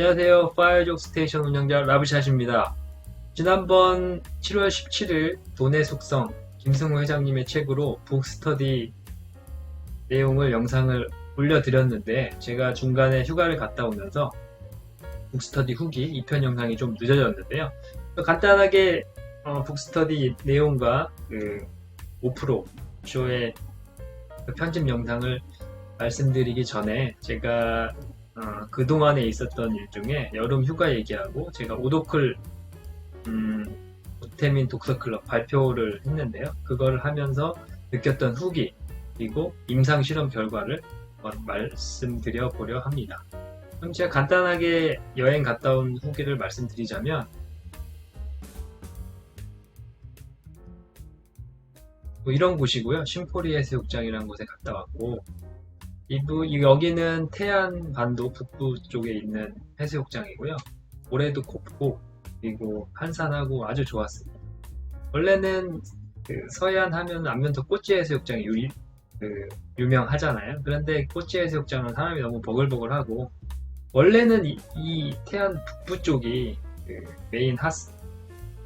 안녕하세요. 파이어족 스테이션 운영자 라브샷입니다. 지난번 7월 17일 돈의 속성 김승우 회장님의 책으로 북스터디 내용을 영상을 올려드렸는데 제가 중간에 휴가를 갔다 오면서 북스터디 후기 2편 영상이 좀 늦어졌는데요. 간단하게 어, 북스터디 내용과 그5% 쇼의 그 편집 영상을 말씀드리기 전에 제가 어, 그동안에 있었던 일 중에 여름 휴가 얘기하고 제가 오도클 음, 오태민 독서클럽 발표를 했는데요. 그거를 하면서 느꼈던 후기 그리고 임상 실험 결과를 한번 말씀드려 보려 합니다. 그럼 제가 간단하게 여행 갔다 온 후기를 말씀드리자면 뭐 이런 곳이고요. 심포리 해수욕장이라는 곳에 갔다 왔고 이부, 여기는 태안 반도 북부 쪽에 있는 해수욕장이고요. 모래도 곱고 그리고 한산하고 아주 좋았습니다. 원래는 그 서해안 하면 안면도 꼬치 해수욕장이 유, 그 유명하잖아요. 그런데 꼬치 해수욕장은 사람이 너무 버글버글하고 원래는 이, 이 태안 북부 쪽이 그 메인 핫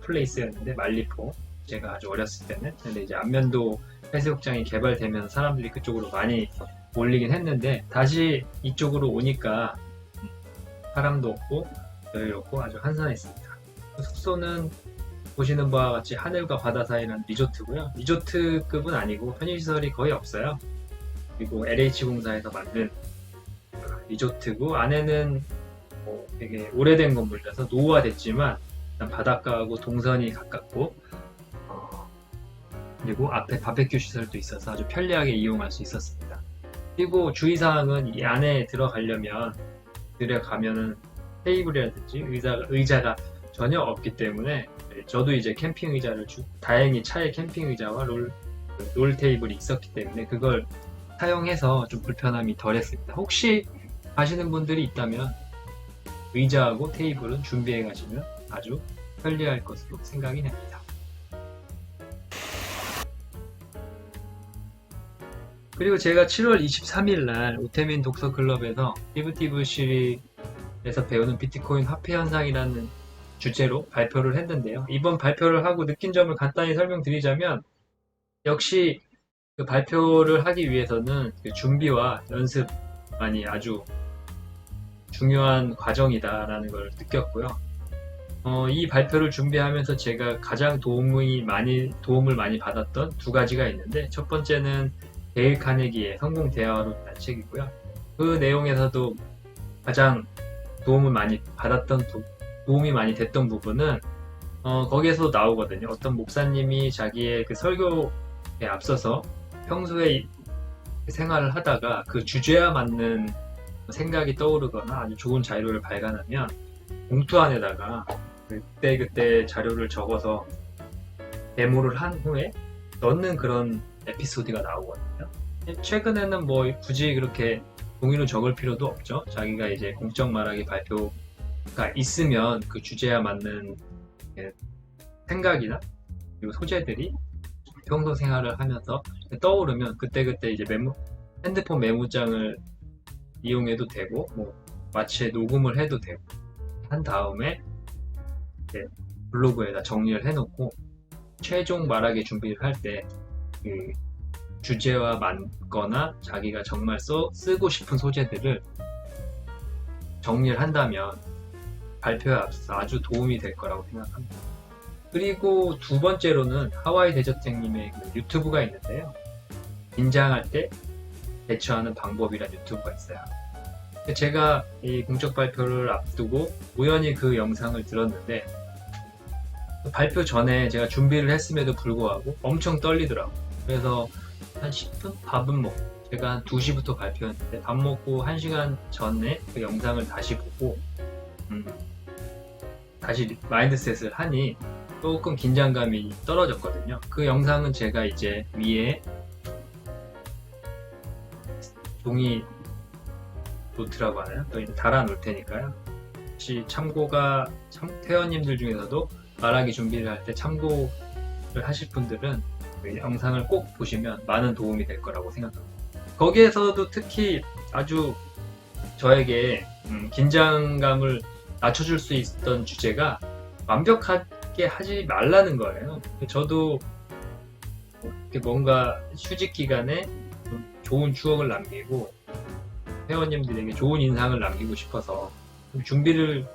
플레이스였는데 말리포 제가 아주 어렸을 때는 근데 이제 안면도 해수욕장이 개발되면 사람들이 그쪽으로 많이 몰리긴 했는데 다시 이쪽으로 오니까 사람도 없고 여유롭고 아주 한산했습니다. 숙소는 보시는 바와 같이 하늘과 바다 사이는 리조트고요. 리조트급은 아니고 편의시설이 거의 없어요. 그리고 LH공사에서 만든 리조트고 안에는 뭐 되게 오래된 건물이라서 노후화됐지만 바닷가하고 동선이 가깝고 어, 그리고 앞에 바베큐 시설도 있어서 아주 편리하게 이용할 수 있었습니다. 그리고 주의사항은 이 안에 들어가려면 들어가면은 테이블이라든지 의자가, 의자가 전혀 없기 때문에 저도 이제 캠핑 의자를 주, 다행히 차에 캠핑 의자와 롤, 롤 테이블이 있었기 때문에 그걸 사용해서 좀 불편함이 덜했습니다. 혹시 가시는 분들이 있다면 의자하고 테이블은 준비해 가시면 아주 편리할 것으로 생각이 됩니다. 그리고 제가 7월 23일 날 오태민 독서 클럽에서 피브티브 시리에서 배우는 비트코인 화폐 현상이라는 주제로 발표를 했는데요. 이번 발표를 하고 느낀 점을 간단히 설명드리자면 역시 그 발표를 하기 위해서는 그 준비와 연습만이 아주 중요한 과정이다라는 걸 느꼈고요. 어, 이 발표를 준비하면서 제가 가장 도움이 많이 도움을 많이 받았던 두 가지가 있는데 첫 번째는 데일 카네기의 성공 대화로라는 책이고요. 그 내용에서도 가장 도움을 많이 받았던 도, 도움이 많이 됐던 부분은 어, 거기에서 나오거든요. 어떤 목사님이 자기의 그 설교에 앞서서 평소에 생활을 하다가 그 주제와 맞는 생각이 떠오르거나 아주 좋은 자료를 발간하면 봉투 안에다가 그때 그때 자료를 적어서 메모를 한 후에 넣는 그런 에피소드가 나오거든요. 최근에는 뭐 굳이 그렇게 종이로 적을 필요도 없죠. 자기가 이제 공적 말하기 발표가 있으면 그 주제와 맞는 생각이나 그리고 소재들이 평소 생활을 하면서 떠오르면 그때그때 이제 메모, 핸드폰 메모장을 이용해도 되고 뭐 마치에 녹음을 해도 되고 한 다음에 블로그에다 정리를 해놓고 최종 말하기 준비를 할 때 그 주제와 맞거나 자기가 정말 써, 쓰고 싶은 소재들을 정리를 한다면 발표에 앞서서 아주 도움이 될 거라고 생각합니다. 그리고 두 번째로는 하와이 대저택님의 그 유튜브가 있는데요. 긴장할 때 대처하는 방법이란 유튜브가 있어요. 제가 이 공적 발표를 앞두고 우연히 그 영상을 들었는데 발표 전에 제가 준비를 했음에도 불구하고 엄청 떨리더라고요. 그래서 한 10분? 밥은 먹고 제가 한 2시부터 발표했는데 밥 먹고 1시간 전에 그 영상을 다시 보고 음, 다시 마인드셋을 하니 조금 긴장감이 떨어졌거든요. 그 영상은 제가 이제 위에 종이 노트라고 하나요? 또 달아 놓을 테니까요. 혹시 참고가 참, 회원님들 중에서도 말하기 준비를 할 때 참고를 하실 분들은 그 영상을 꼭 보시면 많은 도움이 될 거라고 생각합니다. 거기에서도 특히 아주 저에게 음, 긴장감을 낮춰줄 수 있던 주제가 완벽하게 하지 말라는 거예요. 저도 뭔가 휴직 기간에 좀 좋은 추억을 남기고 회원님들에게 좋은 인상을 남기고 싶어서 좀 준비를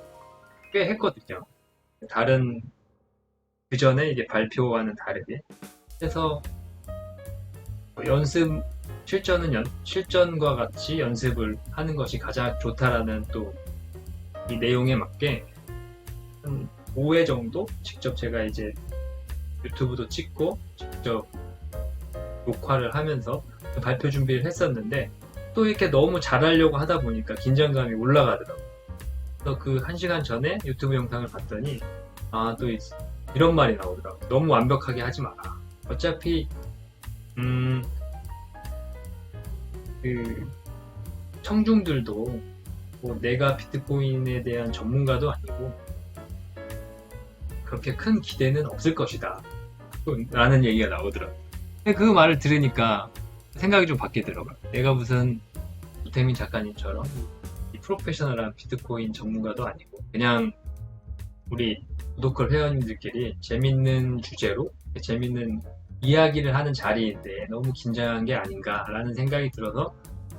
꽤 했거든요. 다른 그 전에 이제 발표와는 다르게 그래서 연습 실전은 연- 실전과 같이 연습을 하는 것이 가장 좋다라는 또 이 내용에 맞게 한 5회 정도 직접 제가 이제 유튜브도 찍고 직접 녹화를 하면서 발표 준비를 했었는데 또 이렇게 너무 잘하려고 하다 보니까 긴장감이 올라가더라고요. 그래서 그 한 시간 전에 유튜브 영상을 봤더니 아 또 이런 말이 나오더라고요. 너무 완벽하게 하지 마라. 어차피 음, 그 청중들도 뭐 내가 비트코인에 대한 전문가도 아니고 그렇게 큰 기대는 없을 것이다. 라는 얘기가 나오더라고요. 근데 그 말을 들으니까 생각이 좀 바뀌더라고요. 내가 무슨 우태민 작가님처럼 이 프로페셔널한 비트코인 전문가도 아니고 그냥 우리 구독클 회원님들끼리 재밌는 주제로 재밌는 이야기를 하는 자리인데 너무 긴장한 게 아닌가라는 생각이 들어서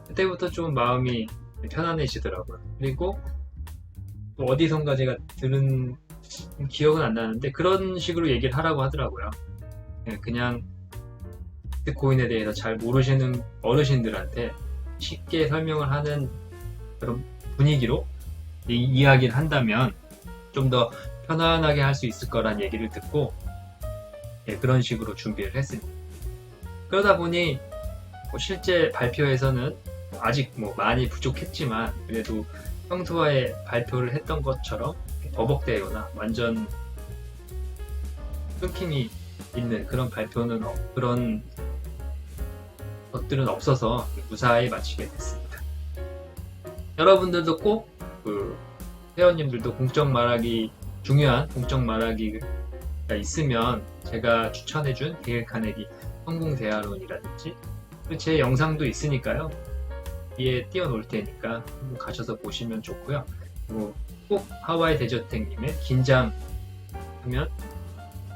그때부터 좀 마음이 편안해지더라고요. 그리고 또 어디선가 제가 들은 기억은 안 나는데 그런 식으로 얘기를 하라고 하더라고요. 예, 그냥 비트코인에 대해서 잘 모르시는 어르신들한테 쉽게 설명을 하는 그런 분위기로 이 이야기를 한다면 좀 더 편안하게 할 수 있을 거란 얘기를 듣고 예, 그런 식으로 준비를 했습니다. 그러다 보니 뭐 실제 발표에서는 아직 뭐 많이 부족했지만 그래도 평소에 발표를 했던 것처럼 버벅대거나 완전 끊김이 있는 그런 발표는 없- 그런 것들은 없어서 무사히 마치게 됐습니다. 여러분들도 꼭 그 회원님들도 공적 말하기 중요한 공적 말하기가 있으면 제가 추천해준 데일 카네기 성공 대화론이라든지 그제 영상도 있으니까요. 위에 띄워놓을 테니까 가셔서 보시면 좋고요. 그리고 꼭 하와이 대저택님의 긴장하면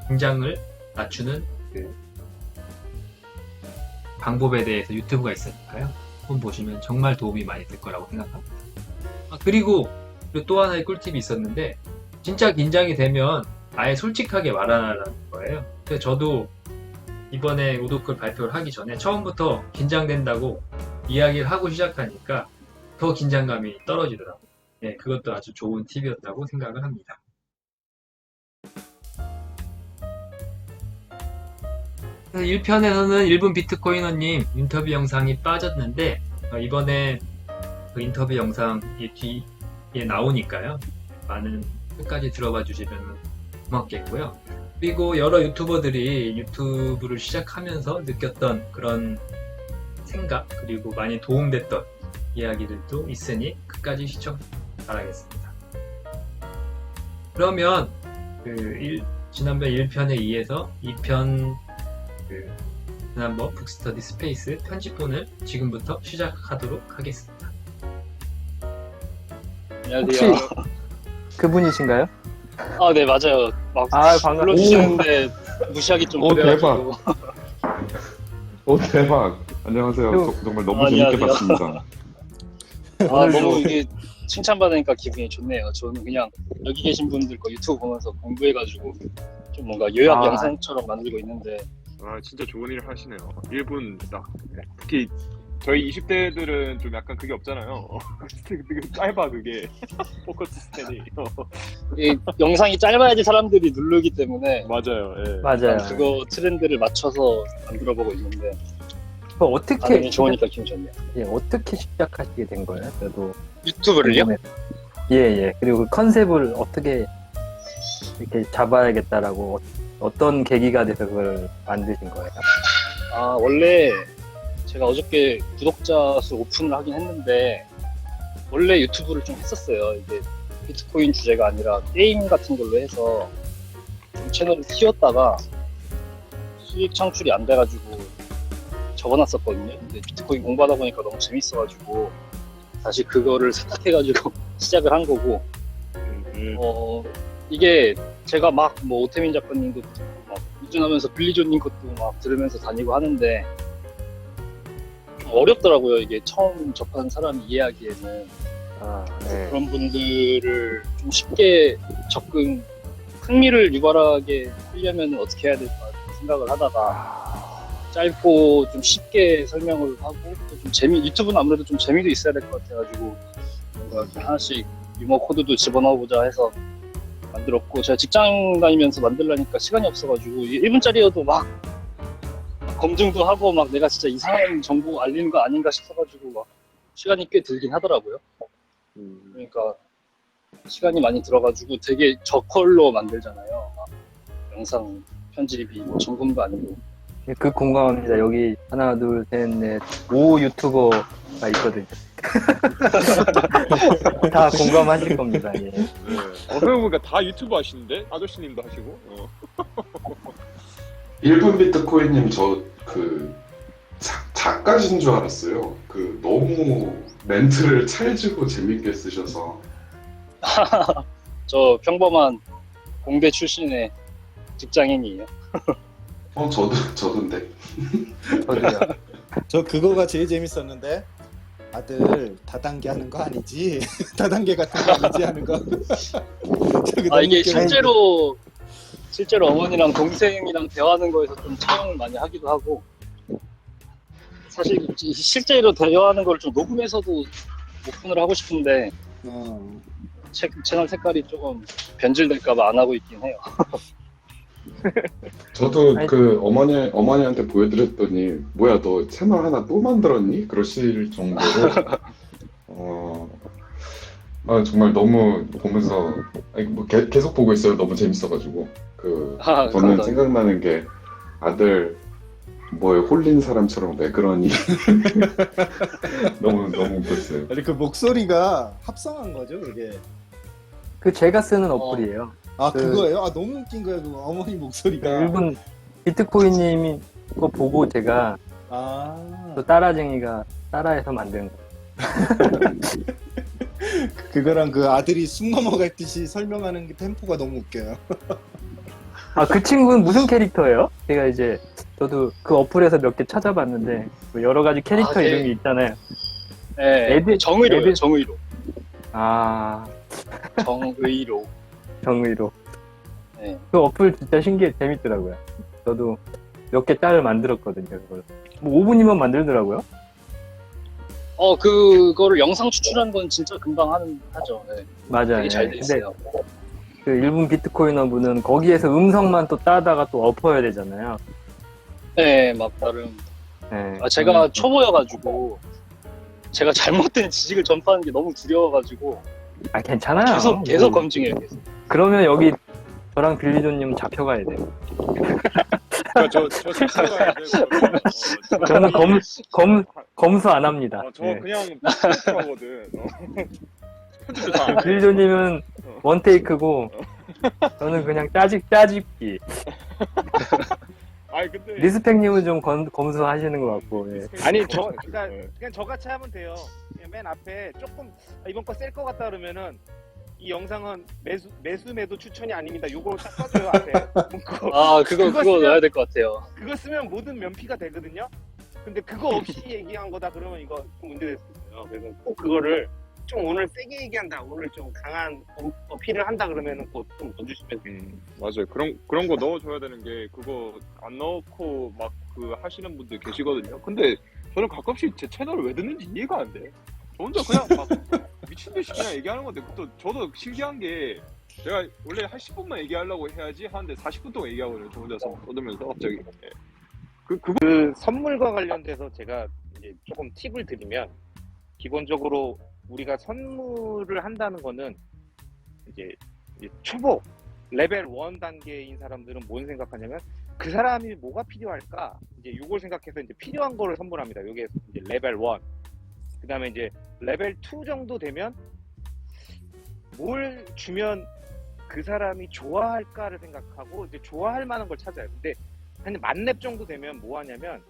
긴장을 낮추는 그 방법에 대해서 유튜브가 있으니까요. 한번 보시면 정말 도움이 많이 될 거라고 생각합니다. 아, 그리고 또 하나의 꿀팁이 있었는데 진짜 긴장이 되면 아예 솔직하게 말하라는 거예요. 그래서 저도 이번에 오도클 발표를 하기 전에 처음부터 긴장된다고 이야기를 하고 시작하니까 더 긴장감이 떨어지더라고요. 네, 그것도 아주 좋은 팁이었다고 생각을 합니다. 그래서 1편에서는 일본 비트코이너님 인터뷰 영상이 빠졌는데 어, 이번에 그 인터뷰 영상이 뒤에 나오니까요. 많은 끝까지 들어봐 주시면 고맙겠고요. 그리고 여러 유튜버들이 유튜브를 시작하면서 느꼈던 그런 생각 그리고 많이 도움됐던 이야기들도 있으니 끝까지 시청 바라겠습니다. 그러면 그 일- 지난번 1편에 이어서 2편 그 지난번 북스터디 스페이스 편집본을 지금부터 시작하도록 하겠습니다. 안녕하세요. 혹시 그분이신가요? 아, 네, 맞아요. 막 아, 반갑- 불러주시는데 무시하기 좀 오, 그래가지고. 오 대박. 안녕하세요. 저- 정말 너무 아, 재밌게 안녕하세요. 봤습니다. 아, 너무 이게 칭찬받으니까 기분이 좋네요. 저는 그냥 여기 계신 분들 거 유튜브 보면서 공부해가지고 좀 뭔가 요약 아. 영상처럼 만들고 있는데 아 진짜 좋은 일 하시네요. 1분 딱 특히 저희 20대들은 좀 약간 그게 없잖아요. 되게 짧아 그게 포커스 스캔이 이 영상이 짧아야지 사람들이 누르기 때문에 맞아요. 예. 맞아요. 그거 트렌드를 맞춰서 만들어보고 있는데 그 어떻게 반응이 좋으니까 기분 좋네요. 예, 어떻게 시작하시게 된 거예요? 저도 유튜브를요? 궁금해요. 예, 예. 그리고 그 컨셉을 어떻게 이렇게 잡아야겠다라고 어, 떤 계기가 돼서 그걸 만드신 거예요? 아 원래 제가 어저께 구독자 수 오픈을 하긴 했는데 원래 유튜브를 좀 했었어요. 이게 비트코인 주제가 아니라 게임 같은 걸로 해서 좀 채널을 키웠다가 수익 창출이 안 돼가지고 접어놨었거든요. 근데 비트코인 공부하다 보니까 너무 재밌어가지고 다시 그거를 세탁해가지고 시작을 한 거고 음, 어 이게 제가 막 뭐 오태민 작가님도 막 이준하면서 빌리조님 것도 막 들으면서 다니고 하는데 좀 어렵더라고요. 이게 처음 접하는 사람이 이해하기에는. 아, 네. 그런 분들을 좀 쉽게 접근 흥미를 유발하게 하려면 어떻게 해야 될까 생각을 하다가 짧고 좀 쉽게 설명을 하고 또 좀 재미 유튜브는 아무래도 좀 재미도 있어야 될 것 같아가지고 뭔가 하나씩 유머 코드도 집어넣어보자 해서 만들었고 제가 직장 다니면서 만들려니까 시간이 없어가지고 1분짜리여도 막 검증도 하고 막 내가 진짜 이상한 정보 알리는 거 아닌가 싶어가지고 막 시간이 꽤 들긴 하더라고요. 음. 그러니까 시간이 많이 들어가지고 되게 저컬로 만들잖아요. 막 영상 편집이 뭐 정금도 아니고. 그 공감합니다. 여기 하나, 둘, 셋, 넷, 오 유튜버가 있거든요. 다 공감하실 겁니다. 예. 네. 어, 생각해보니까 다 유튜브 하시는데? 아저씨님도 하시고. 어. 1분 비트코인님 저 그 작가신 줄 알았어요. 그 너무 멘트를 찰지고 재밌게 쓰셔서 저 평범한 공대 출신의 직장인이에요. 어 저도 저도인데 저도요. 저 그거가 제일 재밌었는데 아들 다단계 하는 거 아니지? 다단계 같은 거 아니지 하는 거. 아 이게. 실제로 실제로 어머니랑 동생이랑 대화하는 거에서 좀 차용을 많이 하기도 하고 사실 이- 실제로 대화하는 걸 좀 녹음해서도 오픈을 하고 싶은데 어. 채, 채널 색깔이 조금 변질될까봐 안 하고 있긴 해요. 저도 그 어머니 어머니한테 보여드렸더니 뭐야 너 채널 하나 또 만들었니? 그러실 정도로 어 아, 정말 너무 보면서 아니, 뭐 게- 계속 보고 있어요. 너무 재밌어가지고 그 아, 저는 감사합니다. 생각나는 게 아들 뭐에 홀린 사람처럼 왜 그러니 너무 너무 웃겼어요. 아니 그 목소리가 합성한 거죠, 그게. 그 제가 쓰는 어플이에요. 아 그- 그거예요? 아 너무 웃긴 거야, 그 어머니 목소리가. 일본 비트코인님이 거 보고 제가 아 또 따라쟁이가 따라해서 만든 거. 그거랑 그 아들이 숨 넘어갈 듯이 설명하는 게 템포가 너무 웃겨요. 아, 그 친구는 무슨 캐릭터예요? 제가 이제, 저도 그 어플에서 몇 개 찾아봤는데, 뭐 여러 가지 캐릭터 아, 네. 이름이 있잖아요. 네, 애들- 정의로요, 애들- 정의로. 아, 정의로. 정의로. 네. 그 어플 진짜 신기해, 재밌더라고요. 저도 몇 개 짤을 만들었거든요, 그걸. 뭐 5분이면 만들더라고요. 어, 그거를 영상 추출한 건 진짜 금방 하는, 하죠. 네. 맞아요. 되게 잘 예. 돼 근데 있어요. 그 일본 비트코이너 분은 거기에서 음성만 또 따다가 또 엎어야 되잖아요. 네, 막 다른. 예. 아, 제가 음, 초보여가지고, 제가 잘못된 지식을 전파하는 게 너무 두려워가지고, 아, 괜찮아요. 계속, 계속 뭐, 검증해요, 계속. 그러면 여기 저랑 빌리존님 잡혀가야 돼요. 그러니까 저, 저 실수가 안 되고. 어, 저는 검, 검, 검수 안 합니다. 어, 저 예. 그냥 편집하거든. 어. 편집도 다안 해. 빌리존님은 어. 원테이크고, 저는 그냥 짜집, 짜집기. 아니 근데 리스펙님은 좀 검, 검수 하시는 것 같고, 예. 아니 저 그러니까 네. 그냥 저같이 하면 돼요. 그냥 맨 앞에 조금 아, 이번 거 셀 것 같다 그러면은 이 영상은 매수 매수 매도 추천이 아닙니다. 요거 딱 써줘요 앞에 문구. 아, 그거, 그거 그거 쓰면- 넣어야 될 것 같아요. 그거 쓰면 모든 면피가 되거든요. 근데 그거 없이 얘기한 거다 그러면 이거 좀 문제될 수 있어요. 그래서 꼭 그거를 좀 오늘 세게 얘기한다, 오늘 좀 강한 어- 어필을 한다 그러면은 꼭좀 넣어주시면 돼요. 음, 맞아요. 그런 그런 거 넣어줘야 되는 게 그거 안 넣고 막 그 하시는 분들 계시거든요. 근데 저는 가끔씩 제 채널을 왜 듣는지 이해가 안 돼. 저 혼자 그냥 막 미친 듯이 그냥 얘기하는 건데 또 저도 신기한 게 제가 원래 한 10분만 얘기하려고 해야지 하는데 40분 동안 얘기하거든요. 저 혼자서 떠들면서 갑자기. 예. 그 그거 그 선물과 관련돼서 제가 이제 조금 팁을 드리면 기본적으로 우리가 선물을 한다는 거는 이제, 이제 초보 레벨 1 단계인 사람들은 뭔 생각하냐면 그 사람이 뭐가 필요할까 이제 이걸 생각해서 이제 필요한 거를 선물합니다. 이게 이제 레벨 1. 그 다음에 이제 레벨 2 정도 되면 뭘 주면 그 사람이 좋아할까를 생각하고 이제 좋아할 만한 걸 찾아요. 근데 한 만렙 정도 되면 뭐 하냐면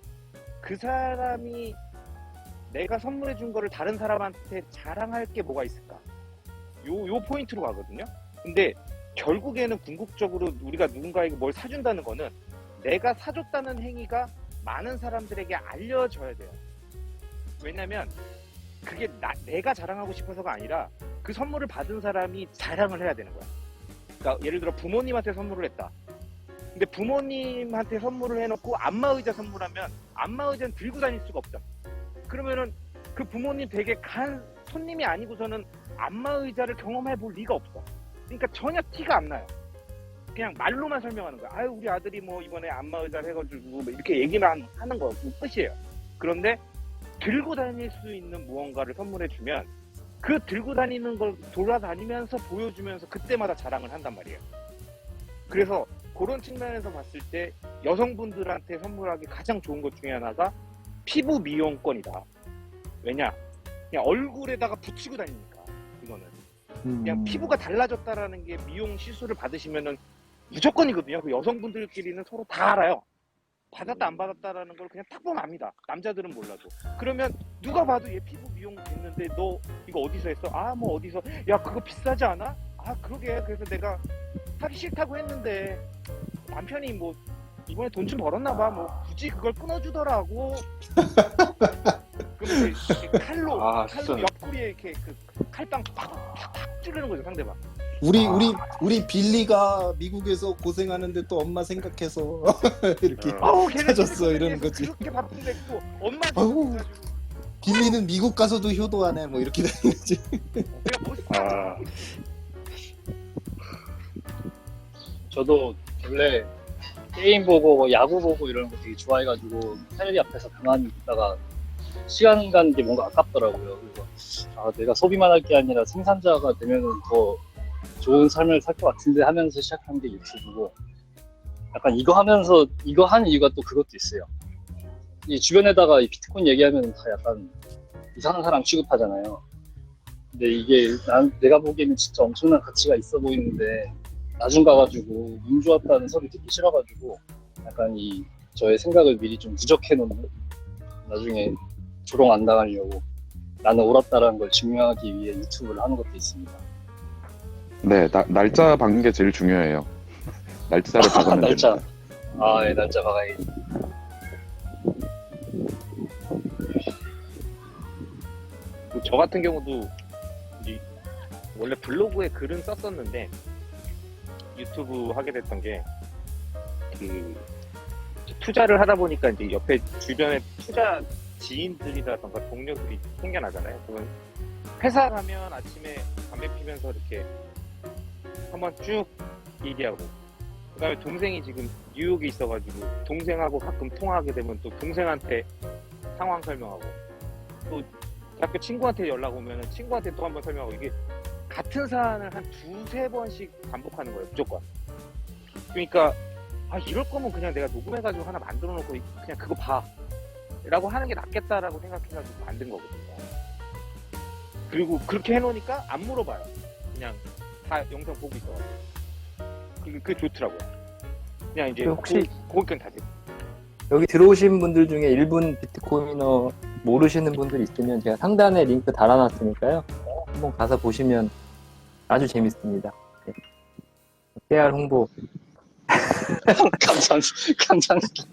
그 사람이 내가 선물해 준 거를 다른 사람한테 자랑할 게 뭐가 있을까? 요, 요 포인트로 가거든요. 근데 결국에는 궁극적으로 우리가 누군가에게 뭘 사준다는 거는 내가 사줬다는 행위가 많은 사람들에게 알려져야 돼요. 왜냐면 그게 나, 내가 자랑하고 싶어서가 아니라 그 선물을 받은 사람이 자랑을 해야 되는 거야. 그러니까 예를 들어 부모님한테 선물을 했다. 근데 부모님한테 선물을 해놓고 안마의자 선물하면 안마의자는 들고 다닐 수가 없잖아. 그러면은 그 부모님 댁에 간 손님이 아니고서는 안마의자를 경험해 볼 리가 없어. 그러니까 전혀 티가 안 나요. 그냥 말로만 설명하는 거야. 아유 우리 아들이 뭐 이번에 안마의자를 해가지고 뭐 이렇게 얘기만 하는 거그 끝이에요. 그런데 들고 다닐 수 있는 무언가를 선물해 주면 그 들고 다니는 걸 돌아다니면서 보여주면서 그때마다 자랑을 한단 말이에요. 그래서 그런 측면에서 봤을 때 여성분들한테 선물하기 가장 좋은 것 중에 하나가 피부 미용권이다. 왜냐? 그냥 얼굴에다가 붙이고 다니니까 이거는 그냥 음. 피부가 달라졌다라는 게 미용 시술을 받으시면은 무조건이거든요. 그 여성분들끼리는 서로 다 알아요. 받았다 안 받았다라는 걸 그냥 딱 보면 압니다. 남자들은 몰라도. 그러면 누가 봐도 얘 피부 미용 됐는데 너 이거 어디서 했어? 아 뭐 어디서? 야 그거 비싸지 않아? 아 그러게 그래서 내가 하기 싫다고 했는데 남편이 뭐 이번에 돈 좀 벌었나 봐. 뭐 굳이 그걸 끊어주더라고. 그럼 이제 칼로 아, 칼로 진짜. 옆구리에 이렇게 그 칼빵 팍팍팍 찌르는 거죠 상대방. 우리 아. 우리 우리 빌리가 미국에서 고생하는데 또 엄마 생각해서 이렇게 어. 아우 걔네 찾았어, 이러는 거지. 그렇게 바쁜데고 엄마 아우. 생각해가지고 빌리는 미국 가서도 효도하네 뭐 이렇게 되는 거지. 내가 멋있다. 아, 저도 원래 게임 보고 뭐 야구 보고 이런 거 되게 좋아해가지고 텔레비 앞에서 가만히 있다가 시간 가는 게 뭔가 아깝더라고요. 그래서 아, 내가 소비만 할 게 아니라 생산자가 되면은 더 좋은 삶을 살 것 같은데 하면서 시작한 게 유튜브고 약간 이거 하면서 이거 한 이유가 또 그것도 있어요. 이 주변에다가 이 비트코인 얘기하면 다 약간 이상한 사람 취급하잖아요. 근데 이게 난 내가 보기에는 진짜 엄청난 가치가 있어 보이는데 나중 가가지고 운 좋았다는 소리 듣기 싫어가지고 약간 이 저의 생각을 미리 좀 누적해 놓는 나중에 조롱 안 당하려고 나는 옳았다라는 걸 증명하기 위해 유튜브를 하는 것도 있습니다. 네, 나- 날짜 박는 게 제일 중요해요. 날짜를 박으면 날짜. 됩니다. 아, 예, 날짜 박아야겠 저 같은 경우도 이 원래 블로그에 글은 썼었는데 유튜브 하게 됐던 게그 투자를 하다 보니까 이제 옆에 주변에 투자 지인들이라던가 동료들이 생겨나잖아요. 그러면 회사 가면 아침에 담배 피면서 이렇게 한번 쭉 얘기하고 그 다음에 동생이 지금 뉴욕에 있어가지고 동생하고 가끔 통화하게 되면 또 동생한테 상황 설명하고 또 대학교 친구한테 연락 오면 친구한테 또 한번 설명하고 이게 같은 사안을 한 두세 번씩 반복하는 거예요 무조건. 그러니까 아 이럴 거면 그냥 내가 녹음해가지고 하나 만들어 놓고 그냥 그거 봐. 라고 하는 게 낫겠다라고 생각해가지고 만든 거거든요. 그리고 그렇게 해놓으니까 안 물어봐요. 그냥 다 영상 보고 있어가지고 그게, 그게 좋더라고요 그냥 이제 그 혹시- 고객견 다 돼요 여기 들어오신 분들 중에 일본 비트코이너 모르시는 분들 있으면 제가 상단에 링크 달아놨으니까요. 한번 가서 보시면 아주 재밌습니다. 네. PR 홍보. 감사합니다. 감사합니다.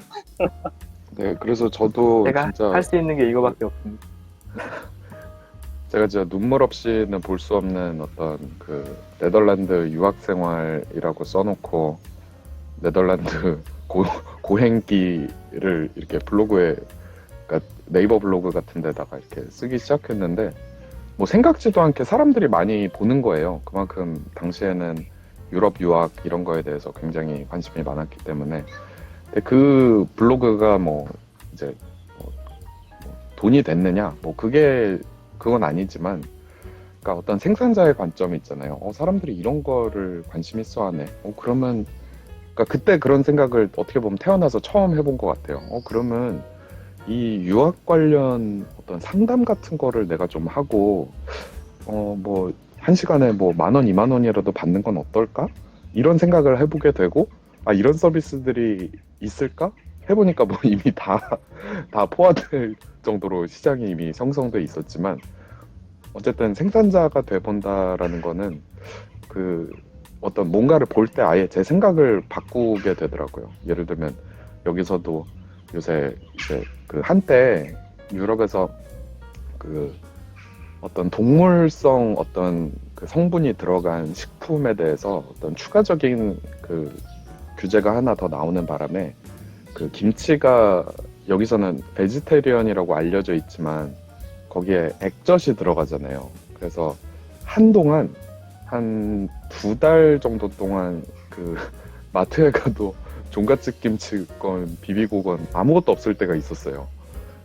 네, 그래서 저도 제가 진짜 할 수 있는 게 이거밖에 없습니다. 제가 진짜 눈물 없이는 볼 수 없는 어떤 그 네덜란드 유학 생활이라고 써놓고 네덜란드 고, 고행기를 이렇게 블로그에 그러니까 네이버 블로그 같은 데다가 이렇게 쓰기 시작했는데 뭐 생각지도 않게 사람들이 많이 보는 거예요. 그만큼 당시에는 유럽 유학 이런 거에 대해서 굉장히 관심이 많았기 때문에 근데 그 블로그가 뭐 이제 뭐- 뭐 돈이 됐느냐 뭐 그게 그건 아니지만 그러니까 어떤 생산자의 관점이 있잖아요. 어, 사람들이 이런 거를 관심 있어 하네. 어, 그러면 그러니까 그때 그런 생각을 어떻게 보면 태어나서 처음 해본 것 같아요. 어, 그러면 이 유학 관련 어떤 상담 같은 거를 내가 좀 하고 어, 뭐 한 시간에 뭐 만 원, 이만 원이라도 받는 건 어떨까? 이런 생각을 해보게 되고 아 이런 서비스들이 있을까? 해보니까 뭐 이미 다, 다 포화될 정도로 시장이 이미 형성돼 있었지만 어쨌든 생산자가 돼본다라는 거는 그 어떤 뭔가를 볼 때 아예 제 생각을 바꾸게 되더라고요. 예를 들면 여기서도 요새 이제 그 한때 유럽에서 그 어떤 동물성 어떤 그 성분이 들어간 식품에 대해서 어떤 추가적인 그 규제가 하나 더 나오는 바람에 그 김치가 여기서는 베지테리언이라고 알려져 있지만 거기에 액젓이 들어가잖아요. 그래서 한동안 한 두 달 정도 동안 그 마트에 가도 종갓집 김치건 비비고건 아무것도 없을 때가 있었어요.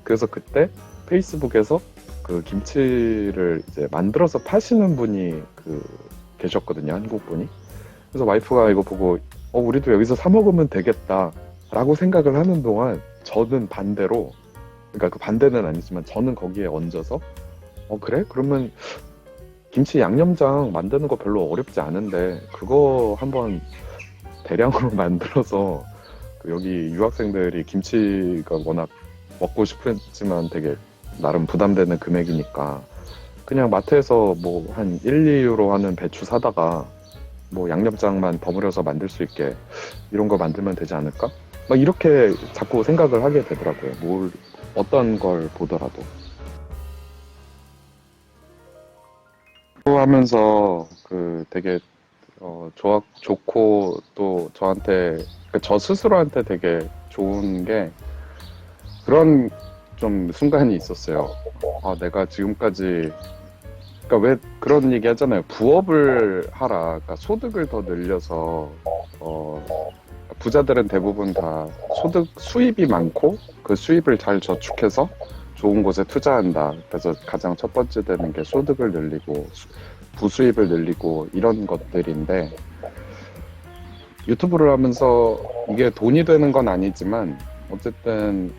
그래서 그때 페이스북에서 그 김치를 이제 만들어서 파시는 분이 그 계셨거든요. 한국 분이. 그래서 와이프가 이거 보고 어 우리도 여기서 사 먹으면 되겠다 라고 생각을 하는 동안 저는 반대로 그러니까 그 반대는 아니지만 저는 거기에 얹어서 어 그래? 그러면 김치 양념장 만드는 거 별로 어렵지 않은데 그거 한번 대량으로 만들어서 그 여기 유학생들이 김치가 워낙 먹고 싶었지만 되게 나름 부담되는 금액이니까 그냥 마트에서 뭐 한 1, 2유로 하는 배추 사다가 뭐 양념장만 버무려서 만들 수 있게 이런 거 만들면 되지 않을까? 막 이렇게 자꾸 생각을 하게 되더라고요. 뭘 어떤 걸 보더라도. 하면서 그 되게 어, 좋아, 좋고 또 저한테 그저 스스로한테 되게 좋은 게 그런 좀 순간이 있었어요. 아, 내가 지금까지 그러니까 왜 그런 얘기 하잖아요. 부업을 하라. 그러니까 소득을 더 늘려서 어, 부자들은 대부분 다 소득 수입이 많고 그 수입을 잘 저축해서 좋은 곳에 투자한다. 그래서 가장 첫 번째 되는 게 소득을 늘리고 수- 부수입을 늘리고 이런 것들인데 유튜브를 하면서 이게 돈이 되는 건 아니지만 어쨌든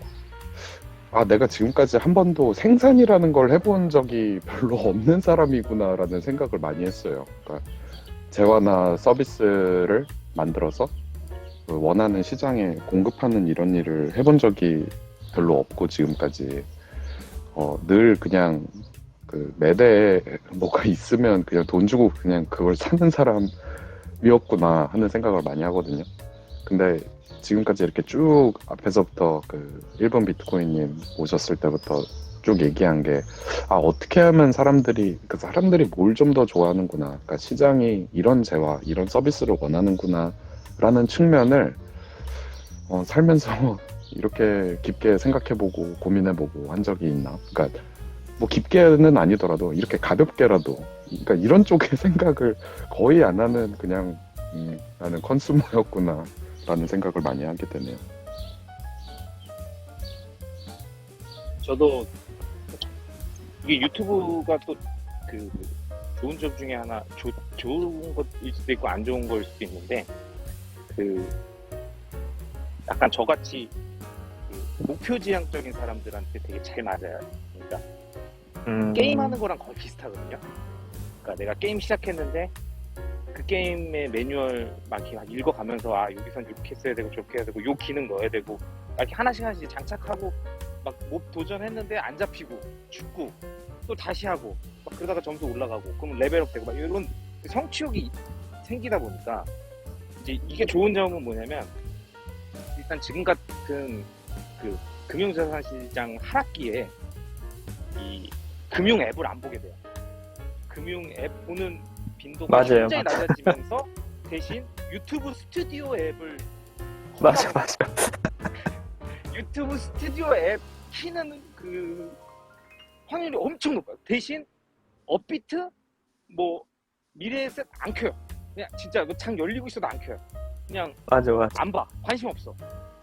아 내가 지금까지 한 번도 생산이라는 걸 해본 적이 별로 없는 사람이구나라는 생각을 많이 했어요. 그러니까 재화나 서비스를 만들어서 그 원하는 시장에 공급하는 이런 일을 해본 적이 별로 없고 지금까지. 어, 늘 그냥 그 매대에 뭐가 있으면 그냥 돈 주고 그냥 그걸 사는 사람이었구나 하는 생각을 많이 하거든요. 근데 지금까지 이렇게 쭉 앞에서부터 그 일본 비트코인님 오셨을 때부터 쭉 얘기한 게 아 어떻게 하면 사람들이 그 사람들이 뭘 좀 더 좋아하는구나. 그러니까 시장이 이런 재화 이런 서비스를 원하는구나 라는 측면을 어, 살면서 이렇게 깊게 생각해보고 고민해보고 한 적이 있나 그러니까 뭐 깊게는 아니더라도 이렇게 가볍게라도 그러니까 이런 쪽의 생각을 거의 안 하는 그냥 음, 나는 컨슈머였구나 라는 생각을 많이 하게 되네요. 저도 이게 유튜브가 또 그 좋은 점 중에 하나 조, 좋은 것일 수도 있고 안 좋은 걸 수도 있는데 그 약간 저같이 그 목표 지향적인 사람들한테 되게 잘 맞아요. 그러니까 음, 게임하는 거랑 거의 비슷하거든요. 그러니까 내가 게임 시작했는데 그 게임의 매뉴얼 막 이렇게 막 읽어가면서 아 여기선 이렇게 써야 되고 저렇게 해야 되고 요 기능 넣어야 되고 막 이렇게 하나씩 하나씩 장착하고 막 뭐 도전했는데 안 잡히고 죽고 또 다시 하고 막 그러다가 점수 올라가고 그러면 레벨업 되고 막 이런 그 성취욕이 생기다 보니까 이제 이게 좋은 점은 뭐냐면 일단 지금 같은 그 금융자산 시장 하락기에 이 금융 앱을 안 보게 돼요. 금융 앱 보는 빈도가 맞아요, 굉장히. 낮아지면서 대신 유튜브 스튜디오 앱을 맞아, 맞아. 유튜브 스튜디오 앱 키는 그 확률이 엄청 높아요. 대신 업비트 뭐 미래에셋 안 켜요. 그냥 진짜 그창 열리고 있어도 안 켜요. 그냥 맞아, 맞아. 안 봐. 관심 없어.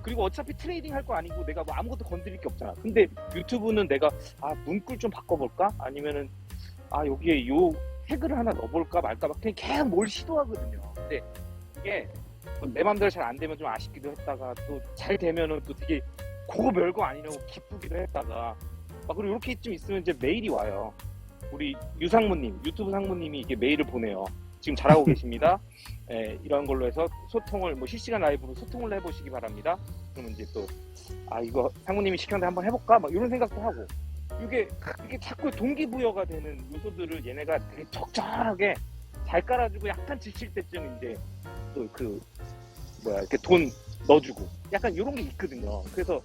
그리고 어차피 트레이딩 할 거 아니고 내가 뭐 아무것도 건드릴 게 없잖아. 근데 유튜브는 내가 아 문구 좀 바꿔볼까? 아니면은 아 여기에 요 태그를 하나 넣어볼까 말까 막 그냥 계속 뭘 시도하거든요. 근데 이게 내 맘대로 잘 안 되면 좀 아쉽기도 했다가 또 잘 되면은 또 되게 그거 별거 아니라고 기쁘기도 했다가 막 그리고 이렇게 좀 있으면 이제 메일이 와요. 우리 유상무님 유튜브 상무님이 이게 메일을 보내요. 지금 잘하고 계십니다. 예, 이런 걸로 해서 소통을 뭐 실시간 라이브로 소통을 해보시기 바랍니다. 그러면 이제 또 아 이거 상무님이 시켰는데 한번 해볼까? 막 이런 생각도 하고 이게 이게 자꾸 동기부여가 되는 요소들을 얘네가 되게 적절하게 잘 깔아주고 약간 지칠 때쯤 이제 또 그 뭐야 이렇게 돈 넣어주고 약간 이런 게 있거든요. 그래서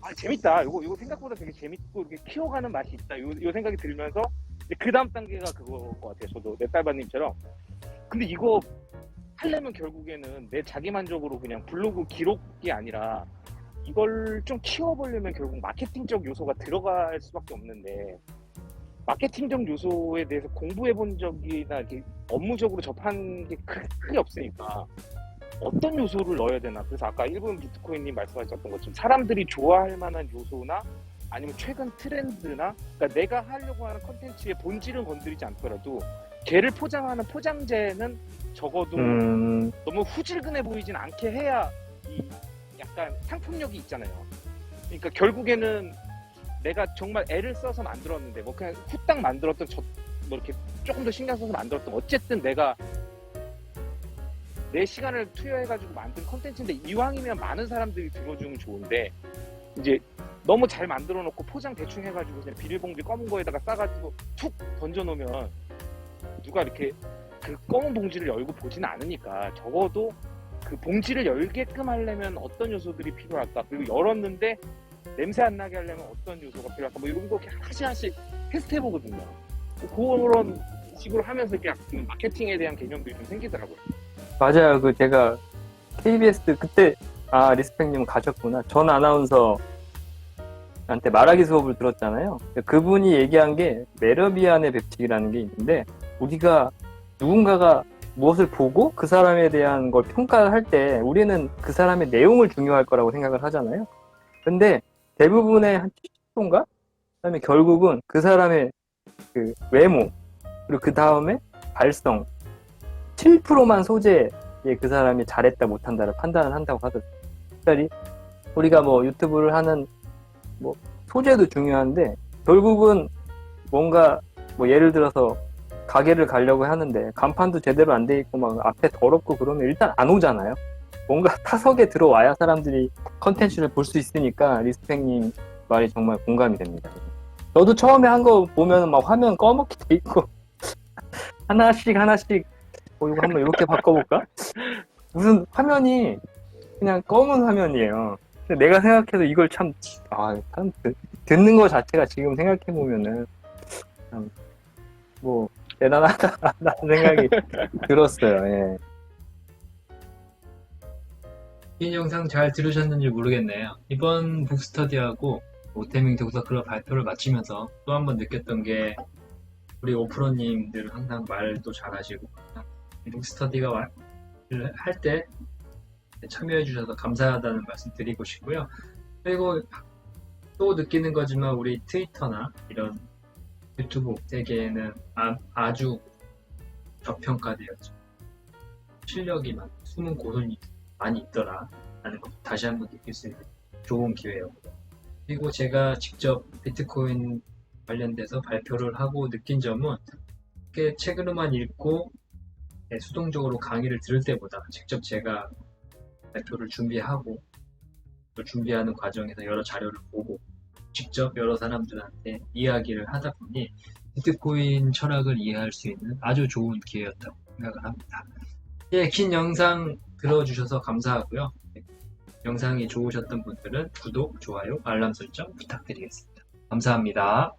아 재밌다. 이거 이거 생각보다 되게 재밌고 이렇게 키워가는 맛이 있다. 요, 요 생각이 들면서 그 다음 단계가 그거인 것 같아요. 저도 넷달바님처럼. 근데 이거 하려면 결국에는 내 자기 만족으로 그냥 블로그 기록이 아니라 이걸 좀 키워보려면 결국 마케팅적 요소가 들어갈 수밖에 없는데 마케팅적 요소에 대해서 공부해 본 적이나 이렇게 업무적으로 접한 게 크- 크게 없으니까 어떤 요소를 넣어야 되나 그래서 아까 일본 비트코인님 말씀하셨던 것처럼 사람들이 좋아할 만한 요소나 아니면 최근 트렌드나 그러니까 내가 하려고 하는 컨텐츠의 본질은 건드리지 않더라도 걔를 포장하는 포장재는 적어도 음, 너무 후질근해 보이진 않게 해야 이 약간 상품력이 있잖아요. 그러니까 결국에는 내가 정말 애를 써서 만들었는데 뭐 그냥 후딱 만들었던 저, 뭐 이렇게 조금 더 신경 써서 만들었던 어쨌든 내가 내 시간을 투여해가지고 만든 컨텐츠인데 이왕이면 많은 사람들이 들어주면 좋은데 이제 너무 잘 만들어 놓고 포장 대충 해가지고 그냥 비닐봉지 검은 거에다가 싸가지고 툭 던져 놓으면 누가 이렇게 그 검은 봉지를 열고 보지는 않으니까 적어도 그 봉지를 열게끔 하려면 어떤 요소들이 필요할까 그리고 열었는데 냄새 안 나게 하려면 어떤 요소가 필요할까 뭐 이런 거 이렇게 하나씩 하나씩 테스트 해보거든요 그런 식으로 하면서 약간 마케팅에 대한 개념들이 좀 생기더라고요 맞아요. 그 제가 KBS 그때 아 리스펙님 가셨구나. 전 아나운서 한테 말하기 수업을 들었잖아요. 그분이 얘기한 게 메러비안의 법칙이라는 게 있는데 우리가 누군가가 무엇을 보고 그 사람에 대한 걸 평가할 때 우리는 그 사람의 내용을 중요할 거라고 생각을 하잖아요. 근데 대부분의 한 70%인가? 그다음에 결국은 그 사람의 그 외모 그리고 그 다음에 발성 7%만 소재에 그 사람이 잘했다 못한다를 판단을 한다고 하더라고요. 특별히 우리가 뭐 유튜브를 하는 뭐 소재도 중요한데 결국은 뭔가 뭐 예를 들어서 가게를 가려고 하는데 간판도 제대로 안 돼 있고 막 앞에 더럽고 그러면 일단 안 오잖아요. 뭔가 타석에 들어와야 사람들이 컨텐츠를 볼 수 있으니까 리스펙님 말이 정말 공감이 됩니다. 저도 처음에 한 거 보면 막 화면 꺼먹게 돼 있고 하나씩 하나씩 어, 이거 한번 이렇게 바꿔볼까? 무슨 화면이 그냥 검은 화면이에요. 근데 내가 생각해도 이걸 참, 아, 참, 듣- 듣는 거 자체가 지금 생각해보면은, 참, 뭐, 대단하다라는 생각이 들었어요, 예. 이 영상 잘 들으셨는지 모르겠네요. 이번 북스터디하고 오태밍 독서 클럽 발표를 마치면서 또 한 번 느꼈던 게 우리 오프로님들 항상 말도 잘하시고 북스터디가 할 때 참여해 주셔서 감사하다는 말씀 드리고 싶고요. 그리고 또 느끼는 거지만 우리 트위터나 이런 유튜브 세계에는 아, 주 저평가되었죠. 실력이 많, 숨은 고손이 많이 있더라 라는 것 다시 한번 느낄 수 있는 좋은 기회였고 그리고 제가 직접 비트코인 관련돼서 발표를 하고 느낀 점은 책으로만 읽고 네, 수동적으로 강의를 들을 때보다 직접 제가 발표를 준비하고 또 준비하는 과정에서 여러 자료를 보고 직접 여러 사람들한테 이야기를 하다 보니 비트코인 철학을 이해할 수 있는 아주 좋은 기회였다고 생각을 합니다. 예, 긴 영상 들어주셔서 감사하고요. 영상이 좋으셨던 분들은 구독, 좋아요, 알람 설정 부탁드리겠습니다. 감사합니다.